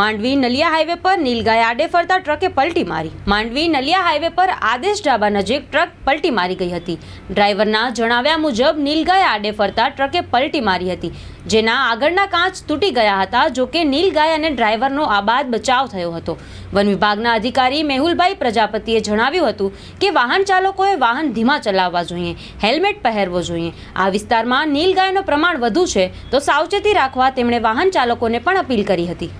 Mandvi Naliya highway પર નીલગાય આડે ફરતા ટ્રકે પલટી મારી. માંડવી નલિયા હાઈવે પર આદેશ ઢાબા નજીક ટ્રક પલટી મારી ગઈ હતી. ડ્રાઈવરના જણાવ્યા મુજબ નીલગાય આડે ફરતા ટ્રકે પલટી મારી હતી. જેના આગળના કાચ તૂટી ગયા હતા જોકે નીલગાય અને ડ્રાઈવરનો આબાદ બચાવ થયો હતો. વન વિભાગના અધિકારી મેહુલભાઈ પ્રજાપતિએ જણાવ્યું હતું કે વાહન ચાલકોએ વાહન ધીમા ચલાવવા જોઈએ, હેલ્મેટ પહેરવો જોઈએ. આ વિસ્તારમાં નીલગાયનું પ્રમાણ વધુ છે, તો સાવચેતી રાખવા તેમણે વાહન ચાલકોને પણ અપીલ કરી હતી.